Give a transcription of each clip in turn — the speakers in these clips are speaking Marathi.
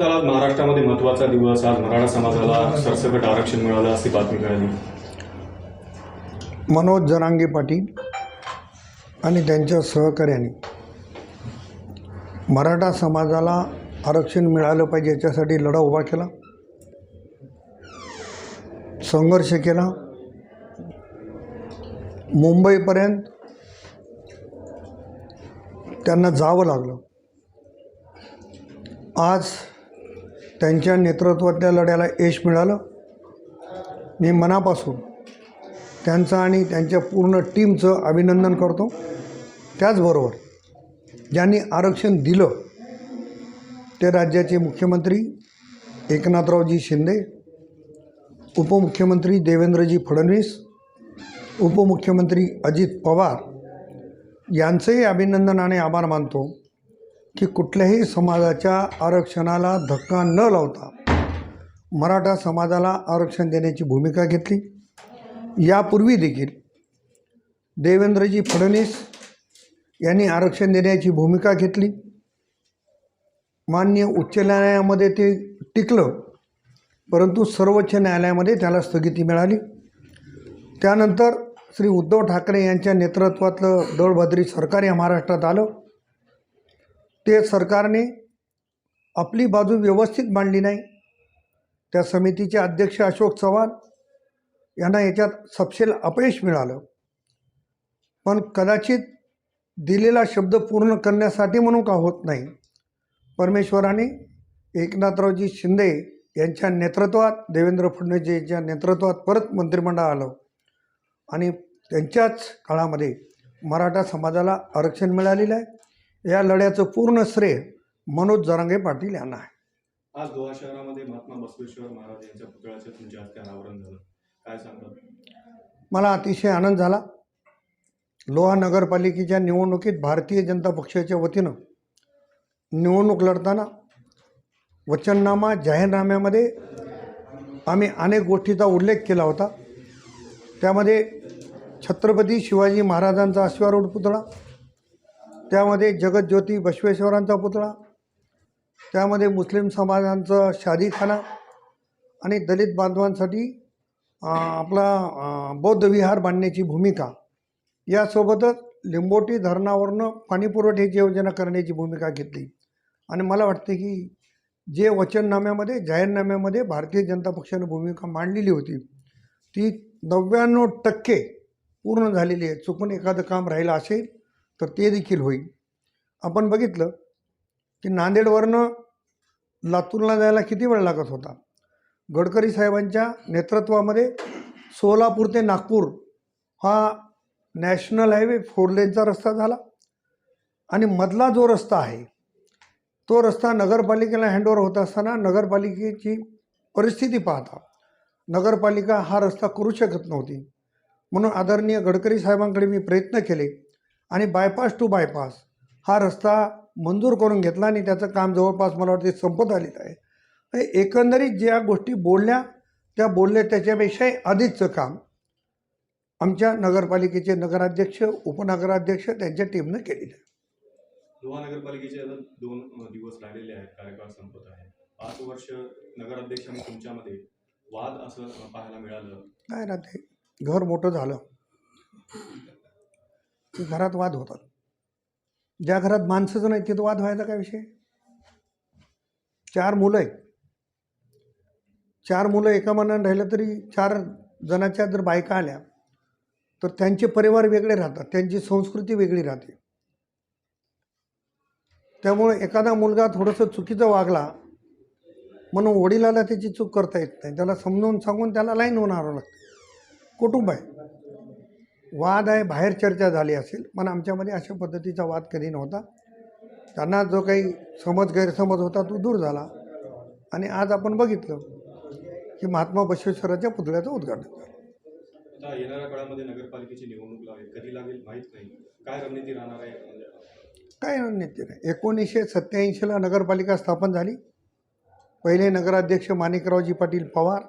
म्हणताल आज महाराष्ट्रामध्ये महत्त्वाचा दिवस. आज मराठा समाजाला सरसकट आरक्षण मिळालं अशी बातमी मिळाली मनोज जरांगे पाटील आणि त्यांच्या सहकार्याने मराठा समाजाला आरक्षण मिळालं पाहिजे याच्यासाठी लढा उभा केला संघर्ष केला. मुंबईपर्यंत त्यांना जावं लागलं. आज त्यांच्या नेतृत्वातल्या लढ्याला यश मिळालं. मी मनापासून त्यांचं आणि त्यांच्या पूर्ण टीमचं अभिनंदन करतो. त्याचबरोबर ज्यांनी आरक्षण दिलं ते राज्याचे मुख्यमंत्री एकनाथरावजी शिंदे उपमुख्यमंत्री देवेंद्रजी फडणवीस उपमुख्यमंत्री अजित पवार यांचंही अभिनंदन आणि आभार मानतो. की कुठल्याही समाजाच्या आरक्षणाला धक्का न लावता मराठा समाजाला आरक्षण देण्याची भूमिका घेतली. यापूर्वी देखील देवेंद्रजी फडणवीस यांनी आरक्षण देण्याची भूमिका घेतली. मान्य उच्च न्यायालयामध्ये ते टिकलं परंतु सर्वोच्च न्यायालयामध्ये त्याला स्थगिती मिळाली. त्यानंतर श्री उद्धव ठाकरे यांच्या नेतृत्वातलं दळभद्री सरकार या महाराष्ट्रात आलं. ते सरकारने आपली बाजू व्यवस्थित मांडली नाही. त्या समितीचे अध्यक्ष अशोक चव्हाण यांना याच्यात सपशेल अपयश मिळालं. पण कदाचित दिलेला शब्द पूर्ण करण्यासाठी म्हणून का होत नाही? परमेश्वराने एकनाथरावजी शिंदे यांच्या नेतृत्वात देवेंद्र फडणवीस यांच्या नेतृत्वात परत मंत्रिमंडळ आलं आणि त्यांच्याच काळामध्ये मराठा समाजाला आरक्षण मिळालेलं आहे. या लढ्याचं पूर्ण श्रेय मनोज जरांगे पाटील यांना आहे. आज दोहा शहरामध्ये महात्मा बसवेश्वर महाराज यांच्या पुतळ्याचे तुमच्या हस्ते अनावरण झालं. काय सांगतात मला अतिशय आनंद झाला. लोहा नगरपालिकेच्या निवडणुकीत भारतीय जनता पक्षाच्या वतीनं निवडणूक लढताना वचननामा जाहीरनाम्यामध्ये आम्ही अनेक गोष्टीचा उल्लेख केला होता. त्यामध्ये छत्रपती शिवाजी महाराजांचा अश्वारूढ पुतळा त्यामध्ये जगज्योती बसवेश्वरांचा पुतळा त्यामध्ये मुस्लिम समाजांचं शादीखाना आणि दलित बांधवांसाठी आपला बौद्ध विहार बांधण्याची भूमिका. यासोबतच लिंबोटी धरणावरनं पाणीपुरवठ्याची योजना करण्याची भूमिका घेतली. आणि मला वाटते की जे वचननाम्यामध्ये जाहीरनाम्यामध्ये भारतीय जनता पक्षानं भूमिका मांडलेली होती ती नव्याण्णव टक्के पूर्ण झालेली आहे. चुकून एखादं काम राहिलं असेल तर ते देखील होईल. आपण बघितलं की नांदेडवरनं लातूरला जायला किती वेळ लागत होता? गडकरी साहेबांच्या नेतृत्वामध्ये सोलापूर ते नागपूर हा नॅशनल हायवे फोर लेनचा रस्ता झाला. आणि मधला जो रस्ता आहे तो रस्ता नगरपालिकेला हँडओव्हर होत असताना नगरपालिकेची परिस्थिती पाहता नगरपालिका हा रस्ता करू शकत नव्हती. म्हणून आदरणीय गडकरी साहेबांकडे मी प्रयत्न केले आणि बायपास टू बायपास हा रस्ता मंजूर करून घेतला आणि त्याचं काम जवळपास मला वाटते संपत आलेलं आहे. एकंदरीत ज्या गोष्टी बोलल्या त्या बोलल्या त्याच्यापेक्षाही अधिकचं काम आमच्या नगरपालिकेचे नगराध्यक्ष उपनगराध्यक्ष त्यांच्या टीमनं केलेलं आहे. लोहा नगरपालिकेचे आता दोन दिवस राहिलेले आहेत. कार्यकाळ संपत आहे. पाच वर्ष नगराध्यक्ष आणि तुमच्यामध्ये वाद असं पाहायला मिळालं. काय ना ते घर मोठं झालं. की घरात वाद होतात. ज्या घरात माणसंच नाही तिथं वाद व्हायचा काय विषय? चार मुलं आहेत. चार मुलं एका मनानं राहिलं तरी चार जणाच्या जर बायका आल्या तर त्यांचे परिवार वेगळे राहतात त्यांची संस्कृती वेगळी राहते. त्यामुळे एखादा मुलगा थोडंसं चुकीचं वागला म्हणून वडिलाला त्याची चूक करता येत नाही. त्याला समजावून सांगून त्याला लाईन होणार लागते. कुटुंब आहे. वाद आहे बाहेर चर्चा झाली असेल पण आमच्यामध्ये अशा पद्धतीचा वाद कधी नव्हता. त्यांना जो काही समज गैरसमज होता तो दूर झाला. आणि आज आपण बघितलं की महात्मा बसवेश्वराच्या पुतळ्याचं उद्घाटन झालं. आता येणाऱ्या काळामध्ये नगरपालिकेची निवडणूक लागेल कधी लागेल माहीत नाही. काय रणनीती राहणार आहे? काय रणनीती नाही. एकोणीसशे सत्याऐंशीला नगरपालिका स्थापन झाली. पहिले नगराध्यक्ष माणिकरावजी पाटील पवार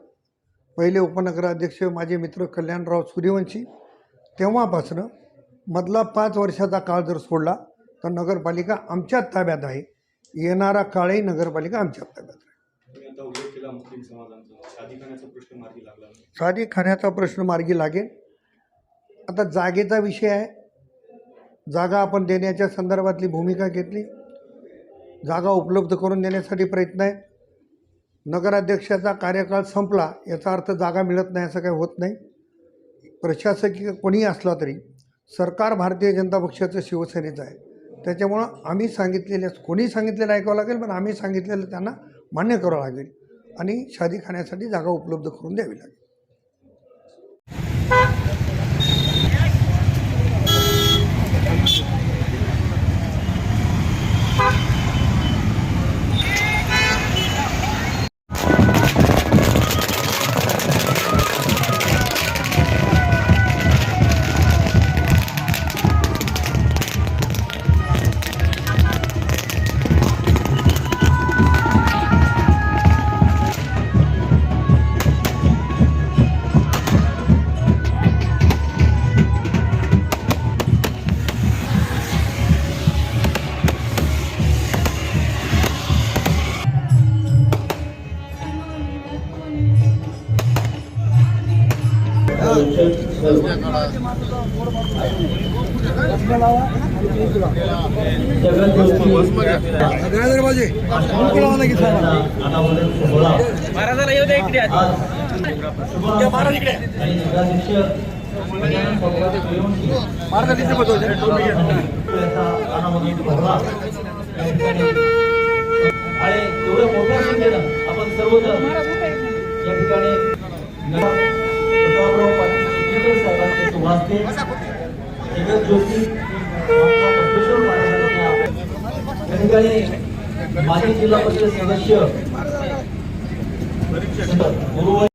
पहिले उपनगराध्यक्ष माझे मित्र कल्याणराव सूर्यवंशी तेव्हापासनं मधला पाच वर्षाचा काळ जर सोडला तर नगरपालिका आमच्याच ताब्यात आहे. येणारा काळही नगरपालिका आमच्या ताब्यात नाही. साधी खाण्याचा प्रश्न मार्गी लागेल. आता जागेचा विषय आहे. जागा आपण देण्याच्या संदर्भातली भूमिका घेतली. जागा उपलब्ध करून देण्यासाठी प्रयत्न आहे नगराध्यक्षाचा कार्यकाळ संपला याचा अर्थ जागा मिळत नाही असं काही होत नाही. प्रशासकीय कोणीही असला तरी सरकार भारतीय जनता पक्षाचं शिवसेनेचं आहे. त्याच्यामुळं आम्ही सांगितलेले कोणी सांगितलेलं ऐकावं लागेल पण आम्ही सांगितलेलं त्यांना मान्य करावं लागेल आणि शादी खाण्यासाठी जागा उपलब्ध करून द्यावी लागेल. महाराजाला येऊ द्या इकडे आधी. या महाराज इकडे आणि एवढ्या मोठ्या आपण सर्वजण या ठिकाणी साहेबांचे जगत ज्योती या ठिकाणी माजी जिल्हा परिषद सदस्य गुरुवार